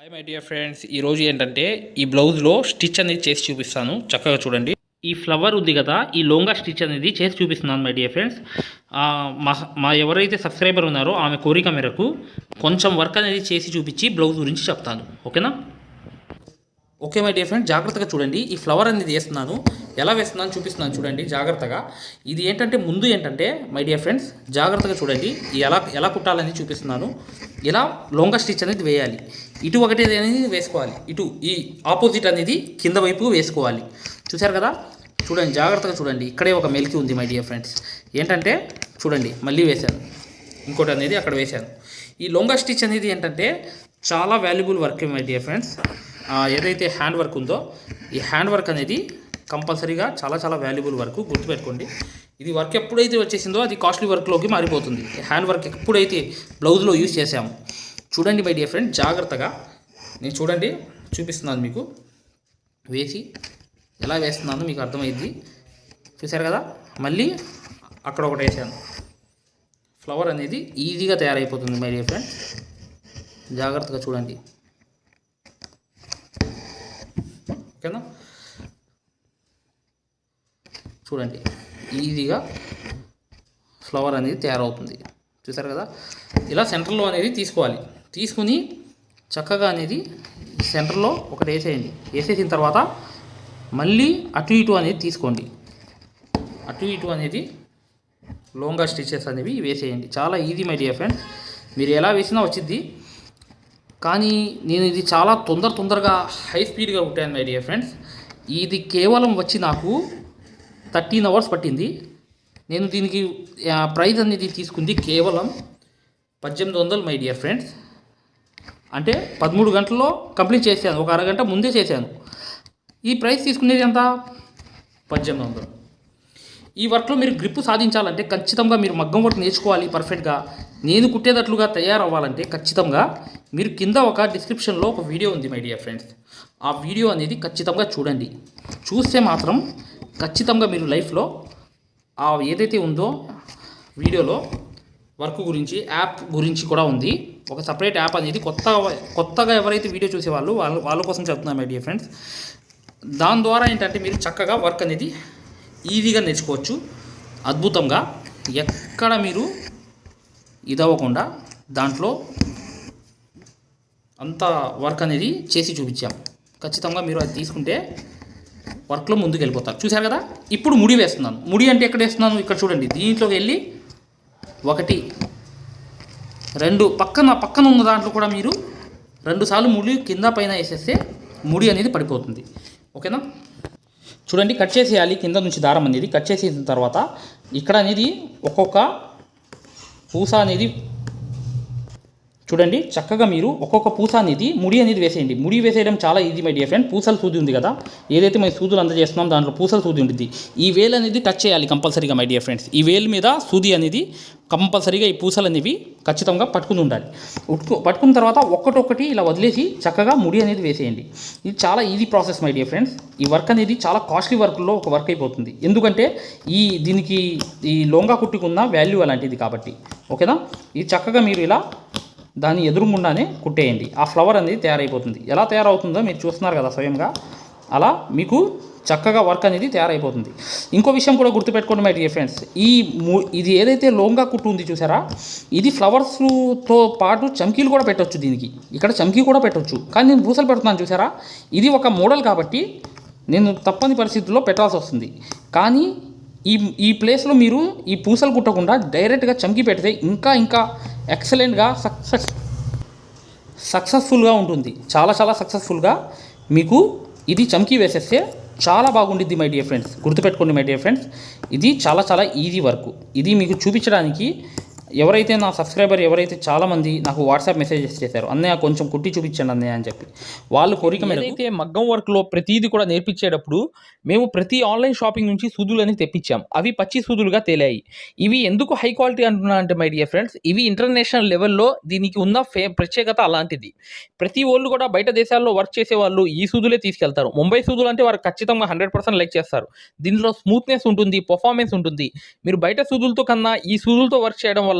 Hi my dear friends ఈరోజు ఏంటంటే ఈ బ్లౌజ్లో స్టిచ్ అనేది చేసి చూపిస్తాను. చక్కగా చూడండి. ఈ ఫ్లవర్ ఉంది కదా ఈ లోంగా స్టిచ్ అనేది చేసి చూపిస్తున్నాను మై డియర్ ఫ్రెండ్స్ మా మా ఎవరైతే సబ్స్క్రైబర్ ఉన్నారో ఆమె కోరిక మేరకు కొంచెం వర్క్ అనేది చేసి చూపించి బ్లౌజ్ గురించి చెప్తాను. ఓకేనా ఓకే మై డియర్ ఫ్రెండ్ జాగ్రత్తగా చూడండి. ఈ ఫ్లవర్ అనేది వేస్తున్నాను. ఎలా వేస్తున్నాను చూపిస్తున్నాను చూడండి జాగ్రత్తగా. ఇది ఏంటంటే ముందు ఏంటంటే మై డియర్ ఫ్రెండ్స్ జాగ్రత్తగా చూడండి. ఎలా ఎలా కుట్టాలని చూపిస్తున్నాను. ఇలా లొంగ స్టిచ్ అనేది వేయాలి. ఇటు ఒకటి అనేది వేసుకోవాలి. ఇటు ఈ ఆపోజిట్ అనేది కింద వైపు వేసుకోవాలి. చూశారు కదా? చూడండి జాగ్రత్తగా చూడండి. ఇక్కడే ఒక మెలికి ఉంది మై డియర్ ఫ్రెండ్స్ ఏంటంటే చూడండి మళ్ళీ వేశాను. ఇంకోటి అనేది అక్కడ వేశాను. ఈ లొంగ స్టిచ్ అనేది ఏంటంటే చాలా valuable work my dear friends ఏదైతే హ్యాండ్ వర్క్ ఉందో ఈ హ్యాండ్ వర్క్ అనేది కంపల్సరీగా చాలా చాలా వాల్యుబుల్ వర్క్ గుర్తుపెట్టుకోండి. ఇది వర్క్ ఎప్పుడైతే వచ్చేసిందో అది కాస్ట్లీ వర్క్లోకి మారిపోతుంది. హ్యాండ్ వర్క్ ఎప్పుడైతే బ్లౌజ్లో యూజ్ చేసాము చూడండి మై డియర్ ఫ్రెండ్ జాగ్రత్తగా. నేను చూడండి చూపిస్తున్నాను మీకు. వేసి ఎలా వేస్తున్నానో మీకు అర్థమైంది చూశారు కదా? మళ్ళీ అక్కడ ఒకటి వేసాను. ఫ్లవర్ అనేది ఈజీగా తయారైపోతుంది మై డియర్ ఫ్రెండ్ జాగ్రత్తగా చూడండి. ఓకేనా? చూడండి. ఈజీగా ఫ్లవర్ అనేది తయారవుతుంది. చూసారు కదా? ఇలా సెంటర్లో అనేది తీసుకోవాలి. తీసుకుని చక్కగా అనేది సెంటర్లో ఒకటి వేసేయండి. వేసేసిన తర్వాత మళ్ళీ అటు ఇటు అనేది తీసుకోండి. అటు ఇటు అనేది లోంగా స్టిచెస్ అనేవి వేసేయండి. చాలా ఈజీ మై డియర్ ఫ్రెండ్స్ మీరు ఎలా వేసినా వచ్చింది కానీ నేను ఇది చాలా తొందర తొందరగా హై స్పీడ్గా కుట్టాను మై డియర్ ఫ్రెండ్స్ ఇది కేవలం వచ్చి నాకు థర్టీన్ అవర్స్ పట్టింది. నేను దీనికి ఆ, ప్రైజ్ అనేది తీసుకుంది కేవలం పద్దెనిమిది వందలు మై డియర్ ఫ్రెండ్స్. అంటే పదమూడు గంటల్లో కంప్లీట్ చేశాను. ఒక అరగంట ముందే చేశాను. ఈ ప్రైస్ తీసుకునేది ఎంత? పద్దెనిమిది వందలు. ఈ వర్క్లో మీరు గ్రిప్ సాధించాలంటే ఖచ్చితంగా మీరు మగ్గం వర్క్ నేర్చుకోవాలి పర్ఫెక్ట్గా. నేను కుట్టేటట్లుగా తయారవ్వాలంటే ఖచ్చితంగా మీరు కింద ఒక డిస్క్రిప్షన్లో ఒక వీడియో ఉంది మై డియర్ ఫ్రెండ్స్. ఆ వీడియో అనేది ఖచ్చితంగా చూడండి. చూస్తే మాత్రం ఖచ్చితంగా మీరు లైఫ్లో ఆ ఏదైతే ఉందో వీడియోలో వర్క్ గురించి యాప్ గురించి కూడా ఉంది. ఒక సపరేట్ యాప్ అనేది కొత్త కొత్తగా ఎవరైతే వీడియో చూసేవాళ్ళు వాళ్ళ వాళ్ళ కోసం చెప్తున్నాను మై డియర్ ఫ్రెండ్స్. దాని ద్వారా ఏంటంటే మీరు చక్కగా వర్క్ అనేది ఈజీగా నేర్చుకోవచ్చు. అద్భుతంగా ఎక్కడ మీరు ఇదవ్వకుండా దాంట్లో అంత వర్క్ అనేది చేసి చూపించాం. ఖచ్చితంగా మీరు అది తీసుకుంటే వర్క్లో ముందుకు వెళ్ళిపోతారు. చూశారు కదా? ఇప్పుడు ముడి వేస్తున్నాను. ముడి అంటే ఎక్కడ వేస్తున్నాను? ఇక్కడ చూడండి. దీంట్లోకి వెళ్ళి ఒకటి రెండు పక్కన పక్కన ఉన్న దాంట్లో కూడా మీరు రెండు సార్లు ముడి కింద పైన వేసేస్తే ముడి అనేది పడిపోతుంది. ఓకేనా? చూడండి కట్ చేసేయాలి. కింద నుంచి దారం అనేది కట్ చేసేసిన తర్వాత ఇక్కడ అనేది ఒక్కొక్క పూస అనేది చూడండి చక్కగా మీరు ఒక్కొక్క పూస అనేది ముడి అనేది వేసేయండి. ముడి వేసేయడం చాలా ఈజీ మై డియర్ ఫ్రెండ్ పూసల సూది ఉంది కదా ఏదైతే మేము సూదులు అందజేస్తున్నాం దాంట్లో పూసల సూది ఉంటుంది ఈ వేలు అనేది టచ్ చేయాలి కంపల్సరీగా మై డియర్ ఫ్రెండ్స్ ఈ వేలు మీద సూది అనేది కంపల్సరీగా ఈ పూసలు అనేవి ఖచ్చితంగా పట్టుకుని ఉండాలి. పట్టుకున్న తర్వాత ఒక్కటొక్కటి ఇలా వదిలేసి చక్కగా ముడి అనేది వేసేయండి. ఇది చాలా easy process my dear friends ఈ వర్క్ అనేది చాలా కాస్ట్లీ వర్క్లో ఒక వర్క్ అయిపోతుంది. ఎందుకంటే ఈ దీనికి ఈ లోంగా కుట్టుకున్న వాల్యూ అలాంటిది కాబట్టి. ఓకేనా? ఇది చక్కగా మీరు ఇలా దాని ఎదురుగుండానే కుట్టేయండి. ఆ ఫ్లవర్ అనేది తయారైపోతుంది. ఎలా తయారవుతుందో మీరు చూస్తున్నారు కదా స్వయంగా. అలా మీకు చక్కగా వర్క్ అనేది తయారైపోతుంది. ఇంకో విషయం కూడా గుర్తుపెట్టుకోండి మై డియర్ ఫ్రెండ్స్. ఈ ఇది ఏదైతే లోంగా కుట్టు ఉంది చూసారా ఇది ఫ్లవర్స్తో పాటు చమ్కీలు కూడా పెట్టవచ్చు దీనికి. ఇక్కడ చమ్కీ కూడా పెట్టవచ్చు కానీ నేను పూసలు పెడుతున్నాను చూసారా ఇది ఒక మోడల్ కాబట్టి నేను తప్పని పరిస్థితుల్లో పెట్టాల్సి వస్తుంది. కానీ ఈ ఈ ప్లేస్లో మీరు ఈ పూసలు కుట్టకుండా డైరెక్ట్గా చమ్కి పెడితే ఇంకా ఇంకా ఎక్సలెంట్గా సక్సెస్ సక్సెస్ఫుల్గా ఉంటుంది. చాలా చాలా సక్సెస్ఫుల్గా మీకు ఇది చమ్కి వేసేస్తే చాలా బాగుండిద్ది మై డియర్ ఫ్రెండ్స్ గుర్తుపెట్టుకోండి మై డియర్ ఫ్రెండ్స్ ఇది చాలా చాలా ఈజీ వర్క్ ఇది మీకు చూపించడానికి ఎవరైతే నా సబ్స్క్రైబర్ ఎవరైతే చాలామంది నాకు వాట్సాప్ మెసేజెస్ చేశారు అన్నయ్య కొంచెం కుట్టి చూపించండి అన్నయ్య అని చెప్పి వాళ్ళు కోరిక అయితే ఏదైతే మగ్గం వర్క్లో ప్రతిదీ కూడా నేర్పించేటప్పుడు మేము ప్రతి ఆన్లైన్ షాపింగ్ నుంచి సూదులు అని తెప్పించాం. అవి పచ్చి సూదులుగా తేలాయి. ఇవి ఎందుకు హై క్వాలిటీ అంటున్నా అంటే మై డియర్ ఫ్రెండ్స్ ఇవి ఇంటర్నేషనల్ లెవెల్లో దీనికి ఉన్న ఫే ప్రత్యేకత అలాంటిది. ప్రతి వాళ్ళు కూడా బయట దేశాల్లో వర్క్ చేసే వాళ్ళు ఈ సూదులే తీసుకెళ్తారు. ముంబై సూదులు అంటే వారు ఖచ్చితంగా హండ్రెడ్ పర్సెంట్ లైక్ చేస్తారు. దీనిలో స్మూత్నెస్ ఉంటుంది పర్ఫార్మెన్స్ ఉంటుంది. మీరు బయట సూదులతో కన్నా ఈ సూదులతో వర్క్ చేయడం వల్ల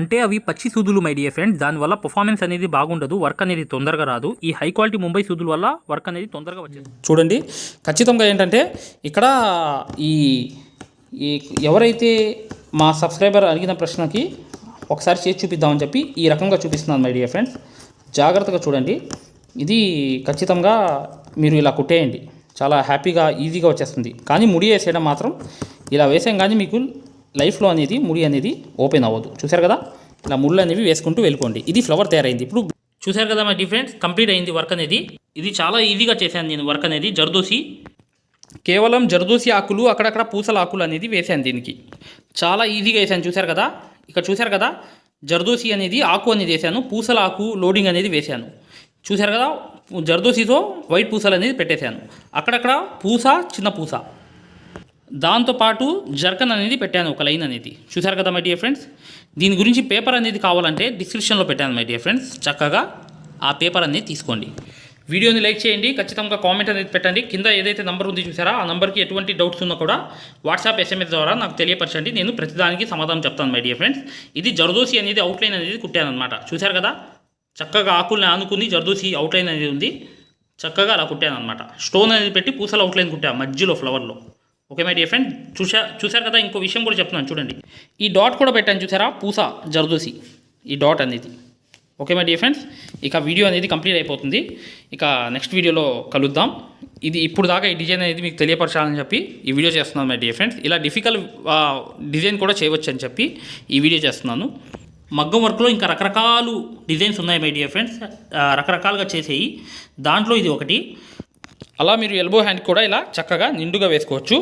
అంటే అవి పచ్చి సూదులు మై డియర్ ఫ్రెండ్స్ దానివల్ల పర్ఫార్మెన్స్ అనేది బాగుండదు వర్క్ అనేది తొందరగా రాదు. ఈ హై క్వాలిటీ ముంబై సూదుల వల్ల వర్క్ అనేది తొందరగా వచ్చేది చూడండి ఖచ్చితంగా ఏంటంటే ఇక్కడ ఈ ఈ ఎవరైతే మా సబ్స్క్రైబర్ అడిగిన ప్రశ్నకి ఒకసారి చేసి చూపిద్దామని చెప్పి ఈ రకంగా చూపిస్తున్నాను మై డియర్ ఫ్రెండ్స్ జాగ్రత్తగా చూడండి. ఇది ఖచ్చితంగా మీరు ఇలా కుట్టేయండి. చాలా హ్యాపీగా ఈజీగా వచ్చేస్తుంది. కానీ ముడి వేసేయడం మాత్రం ఇలా వేసాం కానీ మీకు లైఫ్లో అనేది ముడి అనేది ఓపెన్ అవ్వదు. చూసారు కదా? ఇలా ముళ్ళు అనేవి వేసుకుంటూ వెళ్ళిపోండి. ఇది ఫ్లవర్ తయారైంది. ఇప్పుడు చూసారు కదా మా డిఫరెన్స్ కంప్లీట్ అయింది వర్క్ అనేది. ఇది చాలా ఈజీగా చేశాను నేను వర్క్ అనేది. జర్దోసి. కేవలం జర్దోసి ఆకులు అక్కడక్కడ పూసల ఆకులు అనేది వేసాను దీనికి. చాలా ఈజీగా వేసాను చూశారు కదా? ఇక్కడ చూశారు కదా? జర్దోసి అనేది ఆకు అనేది వేసాను పూసల ఆకు లోడింగ్ అనేది వేశాను. చూశారు కదా? జర్దోసితో వైట్ పూసలు అనేది పెట్టేశాను. అక్కడక్కడ పూస చిన్న పూస. దాంతోపాటు జర్కన్ అనేది పెట్టాను ఒక లైన్ అనేది. చూశారు కదా మై డియర్ ఫ్రెండ్స్ దీని గురించి పేపర్ అనేది కావాలంటే డిస్క్రిప్షన్లో పెట్టాను మై డియర్ ఫ్రెండ్స్ చక్కగా ఆ పేపర్ అనేది తీసుకోండి. వీడియోని లైక్ చేయండి ఖచ్చితంగా కామెంట్ అనేది పెట్టండి. కింద ఏదైతే నంబర్ ఉంది చూసారా ఆ నెంబర్కి ఎటువంటి డౌట్స్ ఉన్నా కూడా వాట్సాప్ ఎస్ఎంఎస్ ద్వారా నాకు తెలియపరచండి. నేను ప్రతిదానికి సమాధానం చెప్తాను మై డియర్ ఫ్రెండ్స్ ఇది జర్దోసి అనేది అవుట్లైన్ అనేది కుట్టాను అనమాట చూశారు కదా? చక్కగా ఆకుల్ని ఆనుకుని జర్దోసి అవుట్లైన్ అనేది ఉంది. చక్కగా అలా కుట్టాను అనమాట స్టోన్ అనేది పెట్టి పూసల అవుట్లైన్ కుట్టాను మధ్యలో ఫ్లవర్లో ఓకే మై డియర్ ఫ్రెండ్ చూసా చూసారు కదా ఇంకో విషయం కూడా చెప్తున్నాను చూడండి. ఈ డాట్ కూడా పెట్టాను చూసారా పూస జర్దోసి. ఈ డాట్ అనేది. ఓకే మై డియర్ ఫ్రెండ్స్ ఇక వీడియో అనేది కంప్లీట్ అయిపోతుంది. ఇక నెక్స్ట్ వీడియోలో కలుద్దాం. ఇది ఇప్పుడు దాకా ఈ డిజైన్ అనేది మీకు తెలియపరచాలని చెప్పి ఈ వీడియో చేస్తున్నాను మై డియర్ ఫ్రెండ్స్ ఇలా డిఫికల్ట్ డిజైన్ కూడా చేయవచ్చు అని చెప్పి ఈ వీడియో చేస్తున్నాను. మగ్గం వర్క్లో ఇంకా రకరకాలు డిజైన్స్ ఉన్నాయి మై డియర్ ఫ్రెండ్స్ రకరకాలుగా చేసేయి. దాంట్లో ఇది ఒకటి. అలా మీరు ఎల్బో హ్యాండ్ కూడా ఇలా చక్కగా నిండుగా వేసుకోవచ్చు.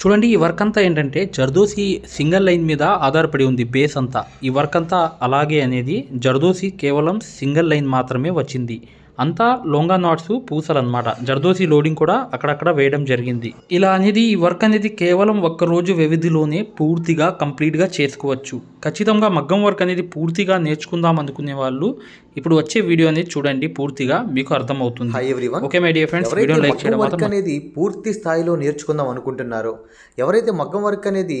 చూడండి ఈ వర్క్ అంతా ఏంటంటే జర్దోసి సింగిల్ లైన్ మీద ఆధారపడి ఉంది బేస్ అంతా. ఈ వర్క్ అంతా అలాగే అనేది జర్దోసి కేవలం సింగిల్ లైన్ మాత్రమే వచ్చింది. అంతా లొంగా నాట్స్ పూసలు అనమాట జర్దోసి లోడింగ్ కూడా అక్కడక్కడ వేయడం జరిగింది. ఇలా అనేది ఈ వర్క్ అనేది కేవలం ఒక్క రోజు వ్యవధిలోనే పూర్తిగా కంప్లీట్గా చేసుకోవచ్చు. ఖచ్చితంగా మగ్గం వర్క్ అనేది పూర్తిగా నేర్చుకుందాం అనుకునే వాళ్ళు ఇప్పుడు వచ్చే వీడియో అనేది చూడండి పూర్తిగా మీకు అర్థమవుతుంది. Okay my dear friends video like చేయడం అనేది పూర్తి స్థాయిలో నేర్చుకుందాం అనుకుంటున్నారో ఎవరైతే మగ్గం వర్క్ అనేది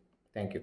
థ్యాంక్ యూ